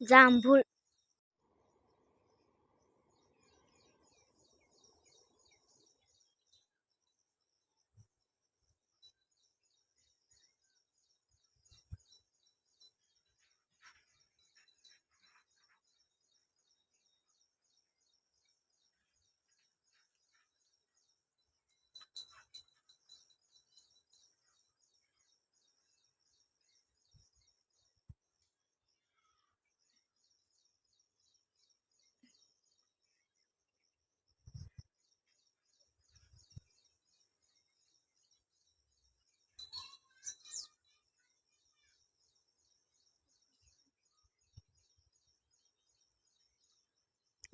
जांभूळ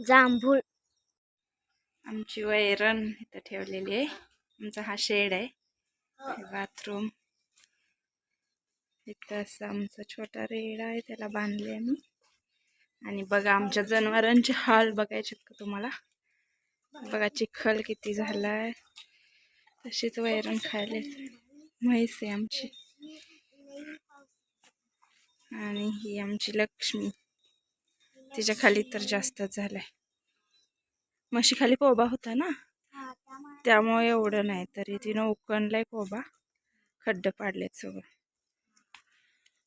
जांभूळ. आमची वैरण इथं ठेवलेली आहे. आमचा हा शेड आहे. बाथरूम. इथं असं आमचा छोटा रेडा आहे त्याला बांधले आम्ही. आणि बघा आमच्या जनावरांचे हाल बघायचे का तुम्हाला? बघा चिखल किती झालाय. तशीच वैरण खायला म्हैस आहे आमची. आणि ही आमची लक्ष्मी. तिच्या खाली तर जास्तच झालाय. म्हशी खाली कोबा होता ना? त्यामुळे एवढं नाही तरी तिनं उकणलाय कोबा. खड्ड पाडलेत सगळं.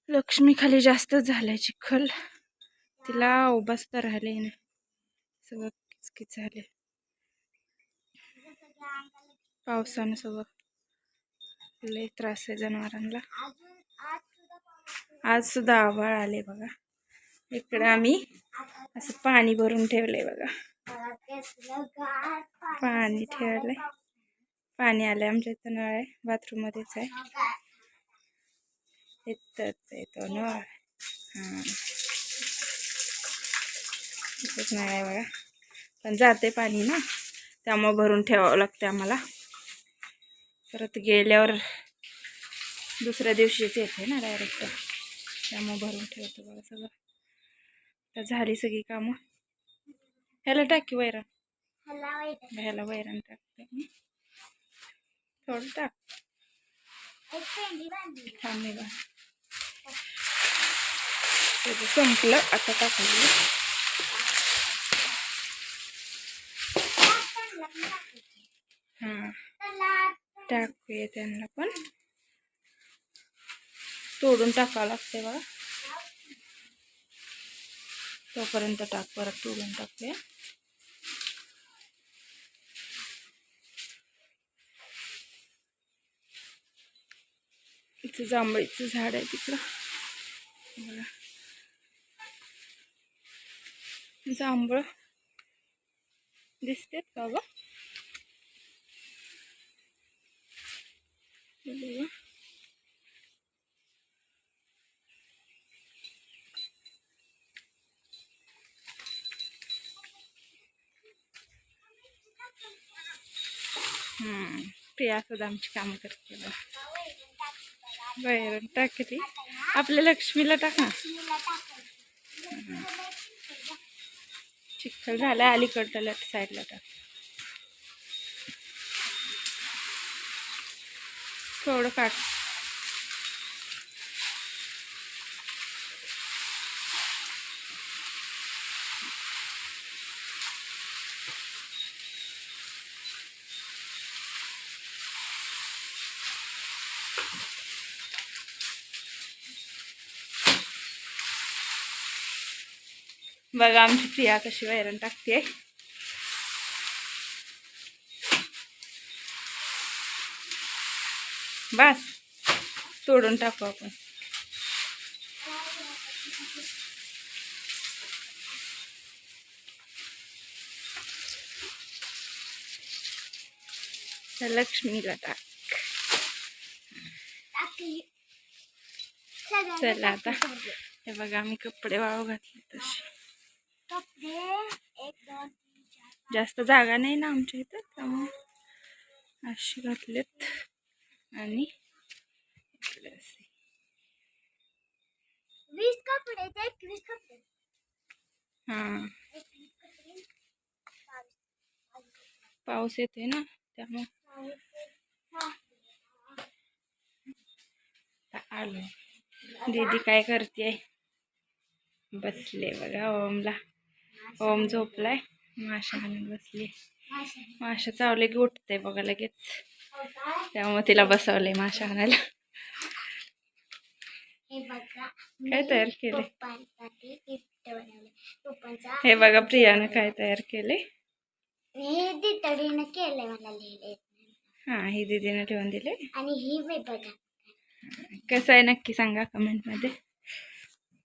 लक्ष्मी खाली जास्तच झालाय चिखल. तिला उभा सुद्धा राहिले नाही सगळं किचकिच झाले पावसानं सगळं लय त्रास आहे जनावरांना. आज सुद्धा आभाळ आले बघा. इकडं आम्ही असं पाणी भरून ठेवलंय बघा. पाणी ठेवलंय. पाणी आलंय आमच्या इथं नळ आहे बाथरूम मध्येच आहे. इथंच आहे तो नळ. हां. इथंच नळ आहे बघा. पण जाते पाणी ना त्यामुळं भरून ठेवावं लागतं आम्हाला. परत गेल्यावर दुसऱ्या दिवशीच येते ना डायरेक्ट. त्यामुळं भरून ठेवतो बघा सगळं. तर झाली सगळी कामं. ह्याला टाकी वैरण. ह्याला वैरण. टाकते थोडं टाक. थांबे बा. संपलं आता टाकायला हां. टाकूया त्यांना पण. तोडून टाकावं लागते बघा. तोपर्यंत टाक परत तोडून टाकूया इथं जांभळीचं झाड आहे तिकडं. बघा. जांभळ दिसतेत का बघा. प्रिया सुद्धा आमची कामं करते बघा. टाक ती. आपल्या लक्ष्मीला टाका चिखल झाला अलीकडच्या लेफ्ट साईडला टाक. थोडं काढ. बघा आमची प्रिया कशी वैरण टाकते. बस तोडून टाकू आपण. लक्ष्मीला टाक. चला आता. हे बघा आम्ही कपडे वाळू घातले तसे. जास्त जागा नाही ना आमच्या इथं त्यामुळे अशी घातलेत. आणि इकडे असे. वीस कपडे ते एकवीस कपडे हां. पाऊस येते ना त्यामुळे. आलो. दीदी काय करते बसले बघा ओमला. ओम झोपलाय. माशा आणून बसली. माशा चावले की उठते बघा लगेच? त्यामुळे तिला बसवलंय माशा आणायला. हे बघा काय तयार पप्पांचा हे बघा प्रियानं काय तयार केले हे केलंय मला लिहिले हां ही दीदीनं ठेवून दिले आणि ही मी बघा. कसं आहे नक्की सांगा कमेंटमध्ये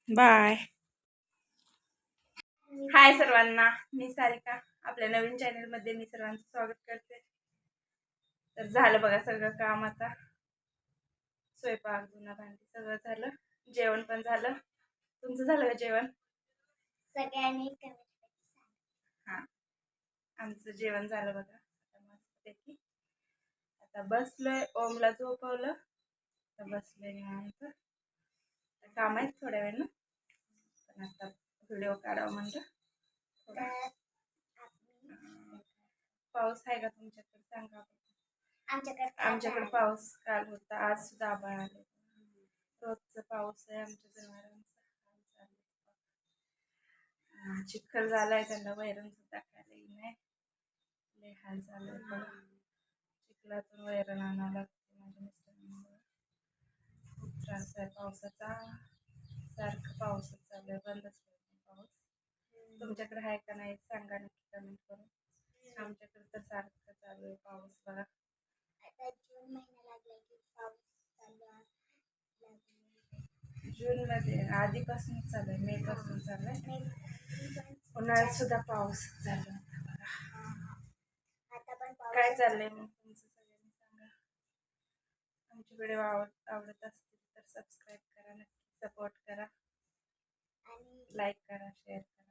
बाय हाय सर्वांना मी सारिका. आपल्या नवीन चॅनलमध्ये मी सर्वांचं स्वागत करते. तर झालं बघा सगळं काम आता. स्वयंपाक धुणं भांडी सगळं झालं. जेवण पण झालं. तुमचं झालं का जेवण? सगळ्यांनी हां. आमचं जेवण झालं बघा. आता मस्तपैकी. आता बसलोय. ओमला झोपवलं. आता बसलोय निवांत. काम आहेत थोड्या वेळानं. पण आता व्हिडिओ काढावं म्हणलं. पाऊस आहे का तुमच्याकडे? सांगा आमच्याकडे आमच्याकडे पाऊस काल होता आज सुद्धा आभाळ आले. रोजचं पाऊस आहे आमच्या जनावरांचा चिखल झालाय त्यांना वैरण सुद्धा खायला येईल नाही. लय हाल बघा. चिखलातून वैरण आणावं लागते माझ्या मिस्टरांना. खूप त्रास आहे पावसाचा. सारखं पाऊसच चालू आहे बंदच पाऊस. तुमच्याकडे आहे का नाही सांगा नक्की कमेंट करून. आमच्याकडे तर सारखं चालू आहे पाऊस बघा. आता जून महिना लागला की पाऊस चालू आहे. जून मध्ये आधीपासून चालू आहे मे पासून चालू आहे. उन्हाळ्यात सुद्धा पाऊस चालू होता बघा. आता पण पाऊस काय चाललंय मग तुमचं सगळ्यांनी सांगा. आमची व्हिडिओ आवड आवडत असतील तर सबस्क्राईब करा नक्की सपोर्ट करा. आणि लाईक करा शेअर करा.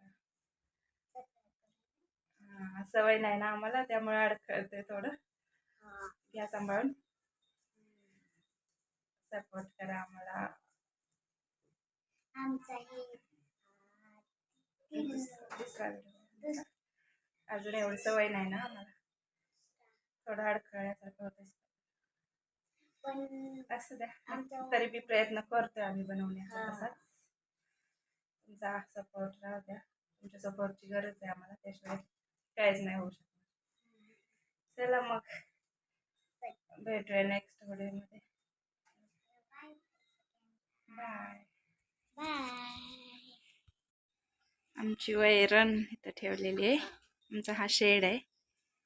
सवय नाही ना आम्हाला त्यामुळे अडखळते थोडं. घ्या सांभाळून. सपोर्ट करा आम्हाला. अजून एवढी सवय नाही ना आम्हाला. थोडं अडखळल्यासारखं होतं पण असू द्या. तरी बी प्रयत्न करतोय आम्ही बनवण्याचा. तसाच. तुमचा सपोर्ट राहू द्या. तुमच्या सपोर्टची गरज आहे आम्हाला त्याशिवाय काहीच नाही होऊ शकत चला मग. भेटूया नेक्स्ट व्हिडिओमध्ये बाय बाय आमची वैरण इथं ठेवलेली आहे. आमचा हा शेड आहे.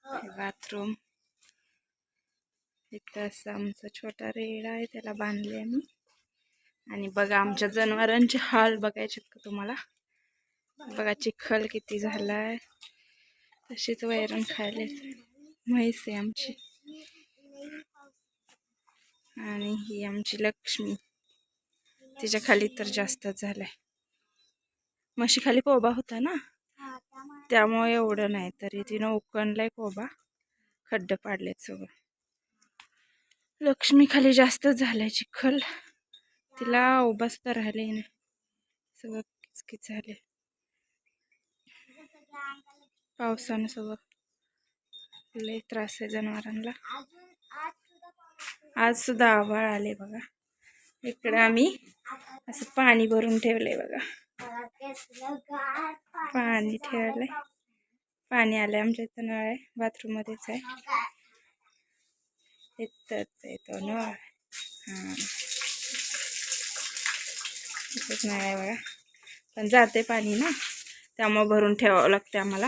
हो. बाथरूम इथं असं आमचा छोटा रेडा आहे त्याला बांधले आम्ही. आणि बघा आमच्या जनावरांचे हाल बघायचे का तुम्हाला? बघा चिखल किती झालाय. तशीच वैरण खायला म्हैस आहे आमची. आणि ही आमची लक्ष्मी. तिच्या खाली तर जास्तच झालंय. म्हशी खाली कोबा होता ना? त्यामुळे एवढं नाही. तरी तिनं उकणलाय कोबा. खड्ड पाडलेत सगळं. लक्ष्मी खाली जास्तच झालंय चिखल. तिला उभा सुद्धा राहिले नाही. सगळं किचकिच झाले पावसानं सगळं. लय त्रास आहे जनावरांना. आज सुद्धा आभाळ आले बघा. इकडे आम्ही असं पाणी भरून ठेवलंय बघा. बघा पाणी पाणी ठेवलंय. पाणी आलंय आमच्या इथं नळ आहे. बाथरूममध्येच आहे. बघा. इथंच आहे तो नळ. हां. इथंच नळ आहे बघा. पण जाते पाणी ना. त्यामुळं भरून ठेवावं लागते आम्हाला.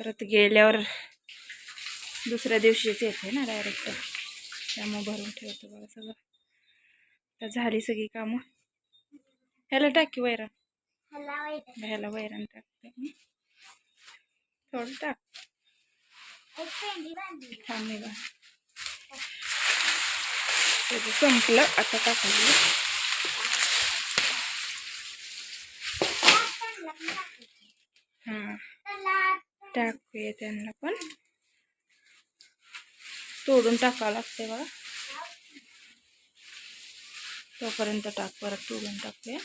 परत गेल्यावर दुसऱ्या दिवशीच येते ना डायरेक्ट त्यामुळं भरून ठेवतो बघा सगळं. तर झाली सगळी कामं. ह्याला टाकी वैरण. ह्याला वैरण. टाकते मी. थोडं टाक. थांबे बा त्याचं संपलं. आता टाकायची. हां. टाकूया त्यांना पण. तोडून टाकावं लागते बघा. तोपर्यंत टाक परत तोडून टाकूया.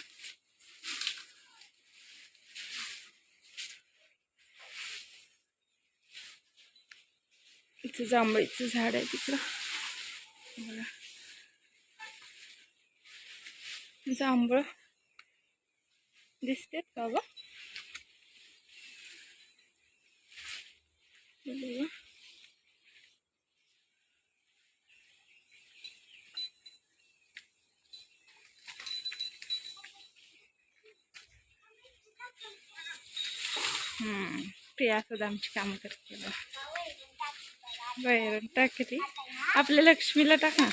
इथं जांभळीचं झाड आहे तिकडं. बघा. जांभळ दिसतेत का ग? बघू. हम्म प्रिया सुद्धा आमची कामं करते बघ. वैरण आपल्या लक्ष्मीला टाक ना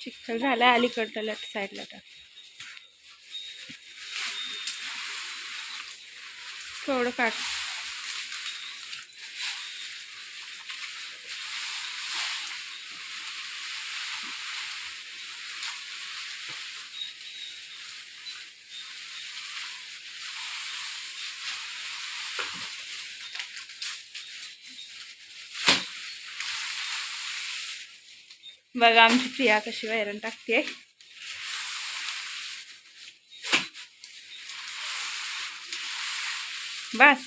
चिखल झाला अलीकडच्या लेफ्ट साईडला टाक थोडं काट बघा आमची प्रिया कशी वैरण टाकते बस.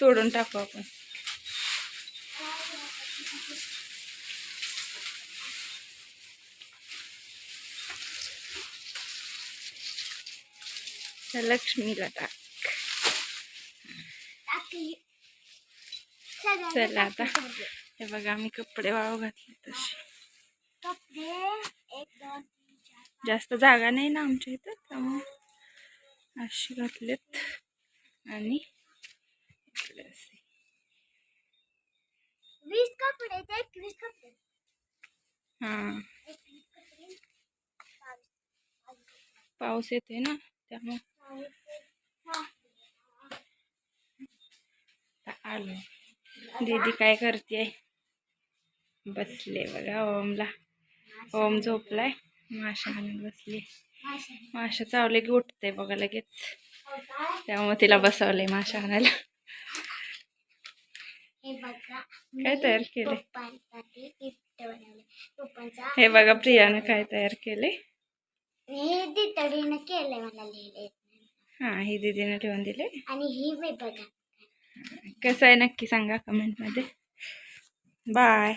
तोडून टाकू आपण. लक्ष्मीला टाक. चला आता. हे बघा आम्ही कपडे वाळू घातले तसे. जास्त जागा नाही ना आमच्या इथं त्यामुळे अशी घातलेत. आणि हां. पाऊस येते ना त्यामुळे. आलो. दीदी काय करते बसले बघा ओमला. ओम झोपलाय. माशा बसली माशा. चावले की उठते बघा लगेच? त्यामुळे तिला बसवलंय माशा आणायला. हे काय तयार पप्पांचा हे बघा प्रियानं काय तयार केले हे हां ही दीदीनं ठेवून दिले आणि ही बघा. कसं आहे नक्की सांगा कमेंटमध्ये बाय